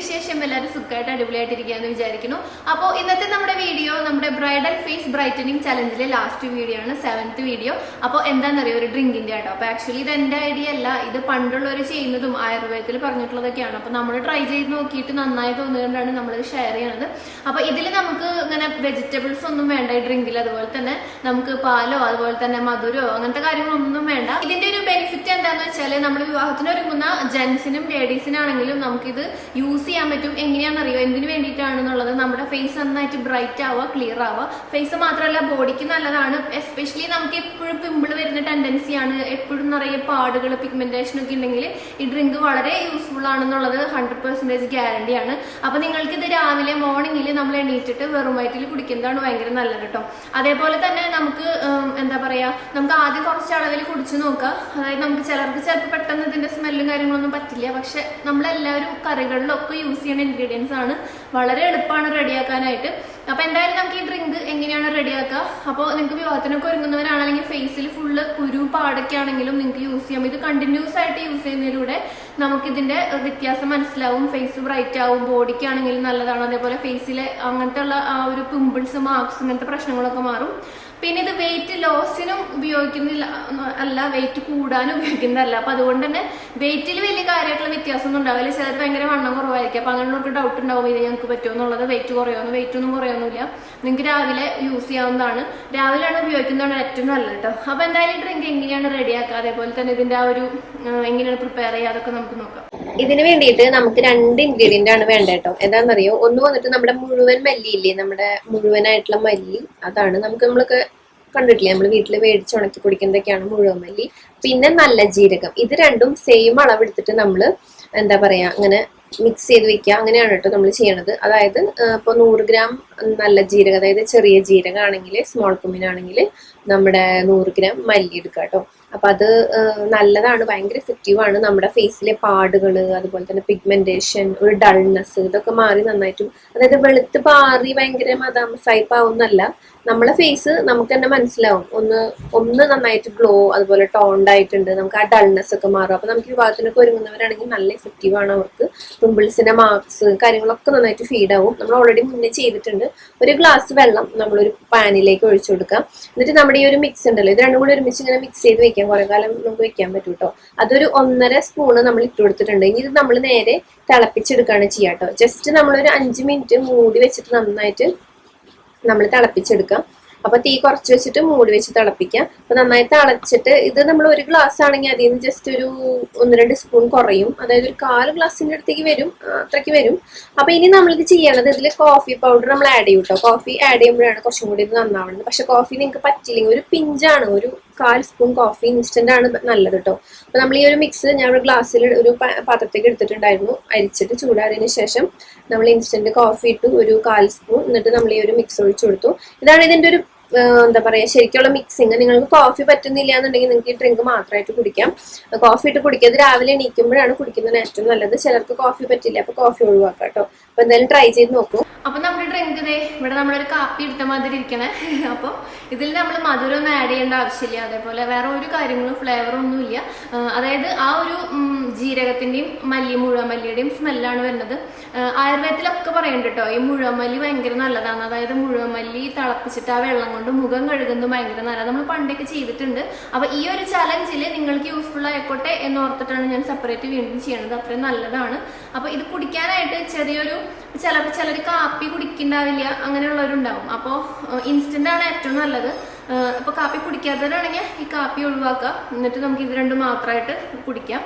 വിശേഷം എല്ലാവരും സുഖമായിട്ട് അടിപൊളിയായിട്ടിരിക്കുകയെന്ന് വിചാരിക്കുന്നു. അപ്പോൾ ഇന്നത്തെ നമ്മുടെ വീഡിയോ നമ്മുടെ ബ്രൈഡൽ ഫേസ് ബ്രൈറ്റനിങ് ചലഞ്ചിലെ ലാസ്റ്റ് വീഡിയോ ആണ് സെവൻത്ത് വീഡിയോ അപ്പോൾ എന്താണെന്നറിയോ? ഒരു ഡ്രിങ്കിന്റെ ആട്ടോ അപ്പോൾ ആക്ച്വലി ഇത് എന്റെ ഐഡിയ അല്ല. ഇത് പണ്ടുള്ളവർ ചെയ്യുന്നതും ആയുർവേദത്തിൽ പറഞ്ഞിട്ടുള്ളതൊക്കെയാണ്. അപ്പോൾ നമ്മൾ ട്രൈ ചെയ്ത് നോക്കിയിട്ട് നന്നായി തോന്നുകൊണ്ടാണ് നമ്മളിത് ഷെയർ ചെയ്യുന്നത് അപ്പോൾ ഇതിൽ നമുക്ക് ഇങ്ങനെ വെജിറ്റബിൾസ് ഒന്നും വേണ്ട ഈ ഡ്രിങ്കിൽ അതുപോലെ തന്നെ നമുക്ക് പാലോ അതുപോലെ തന്നെ മധുരോ അങ്ങനത്തെ കാര്യങ്ങളൊന്നും വേണ്ട. ഇതിന്റെ ഒരു ബെനിഫിറ്റ് എന്താണെന്ന് വെച്ചാൽ നമ്മൾ വിവാഹത്തിന് ഒരുങ്ങുന്ന ജെൻസിനും ലേഡീസിനാണെങ്കിലും നമുക്കിത് യൂസ് ചെയ്യാൻ പറ്റും. എങ്ങനെയാണെന്ന് അറിയുക എന്തിനു വേണ്ടിയിട്ടാണെന്നുള്ളത് നമ്മുടെ ഫേസ് നന്നായിട്ട് ബ്രൈറ്റ് ആവുക ക്ലിയർ ആവുക. ഫേസ് മാത്രമല്ല ബോഡിക്ക് നല്ലതാണ്. എസ്പെഷ്യലി നമുക്ക് എപ്പോഴും പിമ്പിൾ വരുന്ന ടെൻഡൻസിയാണ് എപ്പോഴും നിറയെ പാടുകൾ പിഗ്മെന്റേഷൻ ഒക്കെ ഉണ്ടെങ്കിൽ ഈ ഡ്രിങ്ക് വളരെ യൂസ്ഫുൾ ആണെന്നുള്ളത് ഹൺഡ്രഡ് പെർസെന്റേജ് ഗ്യാരണ്ടിയാണ് അപ്പൊ നിങ്ങൾക്ക് ഇത് രാവിലെ മോർണിംഗിൽ നമ്മൾ എണീറ്റിട്ട് വെറും വയറ്റിൽ കുടിക്കുന്നതാണ് ഭയങ്കര നല്ലത് കേട്ടോ അതേപോലെ തന്നെ നമുക്ക് എന്താ പറയാ നമുക്ക് ആദ്യം കുറച്ച് അളവിൽ കുടിച്ചു നോക്കാം അതായത് നമുക്ക് ചിലർക്ക് ചിലപ്പോൾ പെട്ടെന്ന് ഇതിന്റെ സ്മെല്ലും കാര്യങ്ങളൊന്നും പറ്റില്ല. പക്ഷെ നമ്മളെല്ലാവരും കറികളിലൊക്കെ യൂസ് ചെയ്യുന്ന ഇൻഗ്രീഡിയൻസ് ആണ്. വളരെ എളുപ്പമാണ് റെഡിയാക്കാനായിട്ട്. അപ്പൊ എന്തായാലും നമുക്ക് ഈ ഡ്രിങ്ക് എങ്ങനെയാണ് റെഡിയാക്കുക അപ്പോൾ നിങ്ങൾക്ക് വിവാഹത്തിനൊക്കെ ഒരുങ്ങുന്നവരാണെങ്കിൽ ഫേസിൽ ഫുള്ള് കുരു പാടൊക്കെ ആണെങ്കിലും നിങ്ങൾക്ക് യൂസ് ചെയ്യാം. ഇത് കണ്ടിന്യൂസ് ആയിട്ട് യൂസ് ചെയ്യുന്നതിലൂടെ നമുക്ക് ഇതിന്റെ വ്യത്യാസം മനസ്സിലാവും. ഫേസ് ബ്രൈറ്റ് ആവും ബോഡിക്ക് ആണെങ്കിലും നല്ലതാണ്. അതേപോലെ ഫേസിലെ അങ്ങനത്തെ ഉള്ള ആ ഒരു പിമ്പിൾസ് മാർക്സ് അങ്ങനത്തെ പ്രശ്നങ്ങളൊക്കെ മാറും. പിന്നെ ഇത് വെയിറ്റ് ലോസിനും ഉപയോഗിക്കുന്നില്ല അല്ല വെയിറ്റ് കൂടാനും ഉപയോഗിക്കുന്നതല്ല. അപ്പൊ അതുകൊണ്ട് തന്നെ വെയിറ്റിൽ വലിയ കാര്യമായിട്ടുള്ള വ്യത്യാസം ഒന്നും ഉണ്ടാവില്ല. ചിലർ ഭയങ്കര വണ്ണം കുറവായിരിക്കും. അപ്പൊ അങ്ങനെയുള്ളവർക്ക് ഡൗട്ട് ഉണ്ടാവും ഇത് ഞങ്ങൾക്ക് പറ്റുമോ? എന്നുള്ളത് വെയിറ്റ് കുറയുമെന്ന് വെയിറ്റ് ഒന്നും കുറയൊന്നുമില്ല. നിങ്ങൾക്ക് രാവിലെ യൂസ് ചെയ്യാവുന്നതാണ്. രാവിലെയാണ് ഉപയോഗിക്കുന്നതാണ് ഏറ്റവും നല്ലത് കേട്ടോ അപ്പൊ എന്തായാലും ഡ്രിങ്ക് എങ്ങനെയാണ് റെഡിയാക്കുക അതേപോലെ തന്നെ ഇതിന്റെ ആ ഒരു എങ്ങനെയാണ് പ്രിപ്പയർ ചെയ്യുക? അതൊക്കെ നമുക്ക് നോക്കാം. ഇതിന് വേണ്ടിയിട്ട് നമുക്ക് രണ്ട് ഇൻഗ്രീഡിയന്റ് ആണ് വേണ്ട കേട്ടോ. എന്താണെന്നറിയോ? ഒന്ന് വന്നിട്ട് നമ്മുടെ മുഴുവൻ മല്ലിയില്ലേ നമ്മുടെ മുഴുവനായിട്ടുള്ള മല്ലി. അതാണ് നമുക്ക് നമ്മളൊക്കെ കണ്ടിട്ടില്ലേ? നമ്മൾ വീട്ടിൽ മേടിച്ച് ഉണക്കി കുടിക്കുന്നതൊക്കെയാണ് മുഴുവൻ മല്ലി. പിന്നെ നല്ല ജീരകം. ഇത് രണ്ടും സെയിം അളവെടുത്തിട്ട് നമ്മൾ എന്താ പറയാ? അങ്ങനെ മിക്സ് ചെയ്ത് വെക്കുക. അങ്ങനെയാണ് കേട്ടോ നമ്മൾ ചെയ്യണത്. അതായത് ഇപ്പോൾ നൂറ് ഗ്രാം നല്ല ജീരകം അതായത് ചെറിയ ജീരകം ആണെങ്കിൽ സ്മോൾ കുമ്മിനാണെങ്കിൽ നമ്മുടെ നൂറ് ഗ്രാം മല്ലി എടുക്കുക കേട്ടോ അപ്പൊ അത് നല്ലതാണ് ഭയങ്കര എഫക്റ്റീവാണ് നമ്മുടെ ഫേസിലെ പാടുകൾ അതുപോലെ തന്നെ പിഗ്മെന്റേഷൻ ഒരു ഡൾനെസ് ഇതൊക്കെ മാറി നന്നായിട്ടും. അതായത് വെളുത്ത് പാറി ഭയങ്കര മതാമസായിപ്പാവുന്നല്ല നമ്മളെ ഫേസ് നമുക്ക് തന്നെ മനസ്സിലാവും. ഒന്ന് ഒന്ന് നന്നായിട്ട് ഗ്ലോ അതുപോലെ ടോൺഡ് ആയിട്ടുണ്ട്. നമുക്ക് ആ ഡൾനെസ് ഒക്കെ മാറും. അപ്പൊ നമുക്ക് വിവാഹത്തിനൊക്കെ ഒരുങ്ങുന്നവരാണെങ്കിൽ നല്ല എഫക്റ്റീവ് ആണ് അവർക്ക്. പിമ്പിൾസിന്റെ മാർക്സ് കാര്യങ്ങളൊക്കെ നന്നായിട്ട് ഫീഡ് ആവും. നമ്മൾ ഓൾറെഡി മുന്നേ ചെയ്തിട്ടുണ്ട്. ഒരു ഗ്ലാസ് വെള്ളം നമ്മളൊരു പാനിലേക്ക് ഒഴിച്ചു കൊടുക്കാം എന്നിട്ട് നമ്മുടെ ഈ ഒരു മിക്സ് ഉണ്ടല്ലോ ഇത് രണ്ടും കൂടി ഒരുമിച്ച് ഇങ്ങനെ മിക്സ് ചെയ്ത് വെക്കാം. കുറെ കാലം നമുക്ക് വെക്കാൻ പറ്റും കേട്ടോ അതൊരു ഒന്നര സ്പൂണ് നമ്മൾ ഇട്ട് കൊടുത്തിട്ടുണ്ട്. ഇനി ഇത് നമ്മൾ നേരെ തിളപ്പിച്ചെടുക്കുകയാണ് ചെയ്യുക കേട്ടോ ജസ്റ്റ് നമ്മളൊരു അഞ്ച് മിനിറ്റ് മൂടി വെച്ചിട്ട് നന്നായിട്ട് നമ്മൾ തിളപ്പിച്ചെടുക്കാം. അപ്പൊ തീ കുറച്ച് വെച്ചിട്ട് മൂടി വെച്ച് തിളപ്പിക്കാം. അപ്പൊ നന്നായി തിളച്ചിട്ട് ഇത് നമ്മൾ ഒരു ഗ്ലാസ് ആണെങ്കിൽ അതിൽ നിന്ന് ജസ്റ്റ് ഒരു ഒന്ന് രണ്ട് സ്പൂൺ കുറയും. അതായത് ഒരു കാൽ ഗ്ലാസിന്റെ അടുത്തേക്ക് വരും അത്രയ്ക്ക് വരും. അപ്പൊ ഇനി നമ്മളിത് ചെയ്യണത് ഇതിൽ കോഫി പൗഡർ നമ്മൾ ആഡ് ചെയ്യും കേട്ടോ കോഫി ആഡ് ചെയ്യുമ്പോഴാണ് കുറച്ചും കൂടി ഇത് നന്നാവുന്നത് പക്ഷെ കോഫി നിങ്ങൾക്ക് പറ്റില്ലെങ്കിൽ ഒരു പിഞ്ചാണ് ഒരു കാൽ സ്പൂൺ കോഫി ഇൻസ്റ്റന്റ് ആണ് നല്ലത് കേട്ടോ അപ്പൊ നമ്മൾ ഈ ഒരു മിക്സ് ഞാൻ ഒരു ഗ്ലാസ്സിൽ ഒരു പാത്രത്തേക്ക് എടുത്തിട്ടുണ്ടായിരുന്നു. അരിച്ചിട്ട് ചൂടാറിയതിന് ശേഷം നമ്മൾ ഇൻസ്റ്റന്റ് കോഫി ഇട്ടു ഒരു കാൽ സ്പൂൺ. എന്നിട്ട് നമ്മൾ ഈ ഒരു മിക്സ് ഒഴിച്ചു കൊടുത്തു. ഇതാണ് ഇതിന്റെ ഒരു എന്താ പറയാ ശരിക്കുള്ള മിക്സിങ് നിങ്ങൾക്ക് കോഫി പറ്റുന്നില്ല എന്നുണ്ടെങ്കിൽ നിങ്ങൾക്ക് ഈ ഡ്രിങ്ക് മാത്രമായിട്ട് കുടിക്കാം. കോഫി ഇട്ട് കുടിക്കാതെ രാവിലെ എണീക്കുമ്പോഴാണ് കുടിക്കുന്നത് ഏറ്റവും നല്ലത്. ചിലർക്ക് കോഫി പറ്റില്ല. അപ്പൊ കോഫി ഒഴിവാക്കാം കേട്ടോ അപ്പൊ എന്തായാലും ട്രൈ ചെയ്ത് നോക്കൂ. അപ്പൊ നമ്മുടെ ഡ്രിങ്ക് ദേ ഇവിടെ നമ്മളൊരു കാപ്പി ഇട്ട മാതിരി ഇരിക്കണേ. അപ്പോൾ ഇതിൽ നമ്മൾ മധുരം ഒന്നും ആഡ് ചെയ്യേണ്ട ആവശ്യമില്ല. അതേപോലെ വേറെ ഒരു കാര്യങ്ങളും ഇല്ല. അതായത് ആ ഒരു ജീരകത്തിന്റെയും മല്ലി മുഴുവമല്ലിയുടെയും സ്മെല്ലാണ് വരുന്നത്. ആയുർവേദത്തിലൊക്കെ പറയുന്നുണ്ട് കേട്ടോ ഈ മുഴുവമല്ലി ഭയങ്കര നല്ലതാണ്. അതായത് മുഴുവമല്ലി തിളപ്പിച്ചിട്ട് ആ വെള്ളം കൊണ്ട് മുഖം കഴുകുന്നത് ഭയങ്കര നല്ലതാണ്. നമ്മൾ പണ്ടൊക്കെ ചെയ്തിട്ടുണ്ട്. അപ്പൊ ഈ ഒരു ചലഞ്ചിൽ നിങ്ങൾക്ക് യൂസ്ഫുൾ ആയിക്കോട്ടെ എന്ന് ഓർത്തിട്ടാണ് ഞാൻ സെപ്പറേറ്റ് വീണ്ടും ചെയ്യണത്. അത്രയും നല്ലതാണ്. അപ്പൊ ഇത് കുടിക്കാനായിട്ട് ചെറിയൊരു ചിലർ ചിലർ കാപ്പി കുടിക്കണ്ടാവില്ല അങ്ങനെയുള്ളവരുണ്ടാവും. അപ്പോൾ ഇൻസ്റ്റന്റ് ആണ് ഏറ്റവും നല്ലത്. അപ്പോൾ കാപ്പി കുടിക്കാത്തവരാണെങ്കിൽ ഈ കാപ്പി ഒഴിവാക്കുക. എന്നിട്ട് നമുക്ക് ഇത് രണ്ടും മാത്രമായിട്ട് കുടിക്കാം.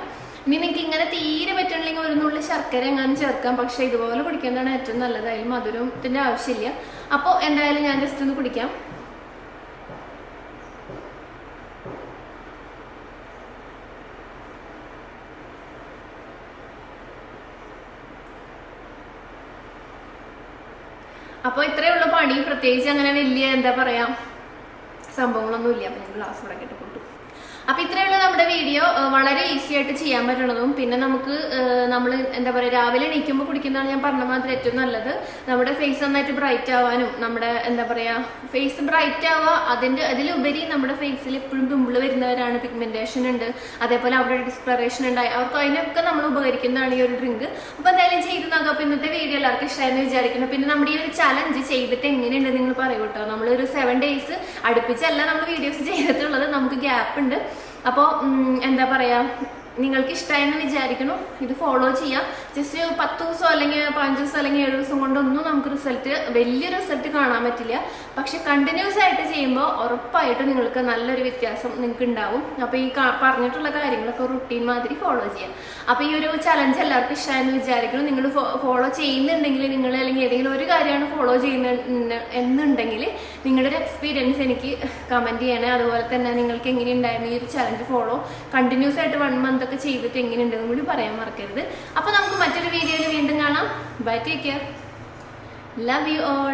ഇനി നിങ്ങൾക്ക് ഇങ്ങനെ തീരെ പറ്റണില്ലെങ്കിൽ ഒരു നുള്ളിൽ ശർക്കര എങ്ങാനും ചേർക്കാം. പക്ഷെ ഇതുപോലെ കുടിക്കേണ്ടതാണ് ഏറ്റവും നല്ലത്. അതിൽ മധുരത്തിന്റെ ആവശ്യമില്ല. അപ്പോൾ എന്തായാലും ഞാൻ ജസ്റ്റ് ഒന്ന് കുടിക്കാം. അപ്പോൾ ഇത്രയേ ഉള്ളൂ പണി. പ്രത്യേകിച്ച് അങ്ങനെ വലിയ എന്താ പറയാ സംഭവങ്ങളൊന്നും ഇല്ല അപ്പം ഞാൻ ഗ്ലാസ് ഇവിടെ കിട്ടി അപ്പൊ ഇത്രയുള്ള നമ്മുടെ വീഡിയോ. വളരെ ഈസി ആയിട്ട് ചെയ്യാൻ പറ്റുന്നതും. പിന്നെ നമുക്ക് നമ്മൾ എന്താ പറയുക രാവിലെ എണീക്കുമ്പോൾ കുടിക്കുന്നതാണ് ഞാൻ പറഞ്ഞ മാതിരി ഏറ്റവും നല്ലത്. നമ്മുടെ ഫേസ് നന്നായിട്ട് ബ്രൈറ്റ് ആവാനും നമ്മുടെ എന്താ പറയുക ഫേസ് ബ്രൈറ്റ് ആവുക അതിന്റെ അതിലുപരി നമ്മുടെ ഫേസിൽ എപ്പോഴും പിമ്പിൾ വരുന്നവരാണ് പിഗ്മെന്റേഷൻ ഉണ്ട്. അതേപോലെ അവിടെ ഡിസ്പ്ലറേഷൻ ഉണ്ടായി. അവർക്ക് അതിനൊക്കെ നമ്മൾ ഉപകരിക്കുന്നതാണ് ഈ ഒരു ഡ്രിങ്ക് അപ്പോൾ എന്തായാലും ചെയ്ത് നോക്കാം. അപ്പോൾ ഇന്നത്തെ വീഡിയോ എല്ലാവർക്കും ഇഷ്ടമായെന്ന് വിചാരിക്കുന്നു. പിന്നെ നമ്മുടെ ഈ ഒരു ചലഞ്ച് ചെയ്തിട്ട് എങ്ങനെയുണ്ട് നിങ്ങൾ പറയൂ കേട്ടോ. നമ്മളൊരു സെവൻ ഡേയ്സ് അടുപ്പിച്ചല്ല നമ്മൾ വീഡിയോസ് ചെയ്തിട്ടുള്ളത്. നമുക്ക് ഗ്യാപ്പ് ഉണ്ട്. അപ്പോൾ എന്താ പറയാ നിങ്ങൾക്ക് ഇഷ്ടമായെന്ന് വിചാരിക്കുന്നു. ഇത് ഫോളോ ചെയ്യാം. ജസ്റ്റ് പത്ത് ദിവസം അല്ലെങ്കിൽ പതിനഞ്ച് ദിവസം അല്ലെങ്കിൽ ഏഴ് ദിവസം കൊണ്ടൊന്നും നമുക്ക് റിസൾട്ട് വലിയ റിസൾട്ട് കാണാൻ പറ്റില്ല. പക്ഷെ കണ്ടിന്യൂസ് ആയിട്ട് ചെയ്യുമ്പോൾ ഉറപ്പായിട്ട് നിങ്ങൾക്ക് നല്ലൊരു വ്യത്യാസം നിങ്ങൾക്ക് ഉണ്ടാവും. അപ്പോൾ ഈ പറഞ്ഞിട്ടുള്ള കാര്യങ്ങളൊക്കെ റുട്ടീൻ മാതിരി ഫോളോ ചെയ്യാം. അപ്പോൾ ഈ ഒരു ചലഞ്ച് എല്ലാവർക്കും ഇഷ്ടമായെന്ന് വിചാരിക്കുന്നു. നിങ്ങൾ ഫോളോ ചെയ്യുന്നുണ്ടെങ്കിൽ നിങ്ങൾ അല്ലെങ്കിൽ ഏതെങ്കിലും ഒരു കാര്യമാണ് ഫോളോ ചെയ്യുന്ന എന്നുണ്ടെങ്കിൽ നിങ്ങളുടെ ഒരു എക്സ്പീരിയൻസ് എനിക്ക് കമന്റ് ചെയ്യണേ. അതുപോലെ തന്നെ നിങ്ങൾക്ക് എങ്ങനെയുണ്ടായിരുന്നു ഈ ഒരു ചലഞ്ച് ഫോളോ കണ്ടിന്യൂസ് ആയിട്ട് വൺ മന്ത് ഒക്കെ ചെയ്തിട്ട് എങ്ങനെയുണ്ടെന്നും കൂടി പറയാൻ മറക്കരുത്. അപ്പോൾ നമുക്ക് മറ്റൊരു വീഡിയോയിൽ വീണ്ടും കാണാം. Bye take care love you all